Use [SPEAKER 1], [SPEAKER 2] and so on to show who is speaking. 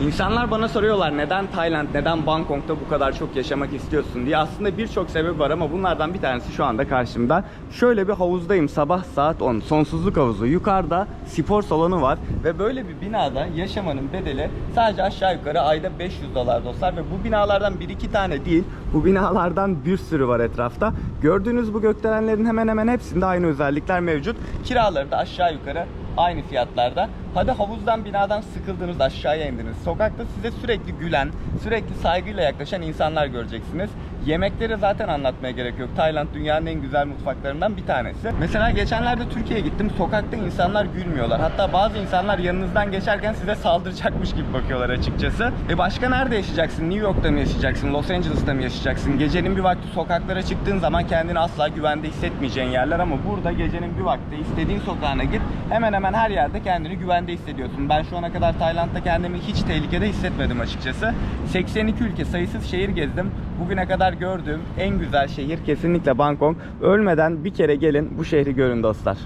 [SPEAKER 1] İnsanlar bana soruyorlar neden Tayland, neden Bangkok'ta bu kadar çok yaşamak istiyorsun diye. Aslında birçok sebebi var ama bunlardan bir tanesi şu anda karşımda. Şöyle bir havuzdayım sabah saat 10. Sonsuzluk havuzu. Yukarıda spor salonu var ve böyle bir binada yaşamanın bedeli sadece aşağı yukarı ayda 500 dolar dostlar ve bu binalardan bir iki tane değil. Bu binalardan bir sürü var etrafta. Gördüğünüz bu gökdelenlerin hemen hemen hepsinde aynı özellikler mevcut. Kiraları da aşağı yukarı aynı fiyatlarda. Hadi havuzdan binadan sıkıldınız aşağıya indiniz. Sokakta size sürekli gülen, sürekli saygıyla yaklaşan insanlar göreceksiniz. Yemekleri zaten anlatmaya gerek yok. Tayland dünyanın en güzel mutfaklarından bir tanesi. Mesela geçenlerde Türkiye'ye gittim. Sokakta insanlar gülmüyorlar. Hatta bazı insanlar yanınızdan geçerken size saldıracakmış gibi bakıyorlar açıkçası. E başka nerede yaşayacaksın? New York'ta mı yaşayacaksın? Los Angeles'ta mı yaşayacaksın? Gecenin bir vakti sokaklara çıktığın zaman kendini asla güvende hissetmeyeceğin yerler ama burada gecenin bir vakti istediğin sokağına git. Hemen hemen her yerde kendini güvende hissediyorsun. Ben şu ana kadar Tayland'da kendimi hiç tehlikede hissetmedim açıkçası. 82 ülke sayısız şehir gezdim. Bugüne kadar gördüğüm en güzel şehir kesinlikle Bangkok. Ölmeden bir kere gelin bu şehri görün dostlar.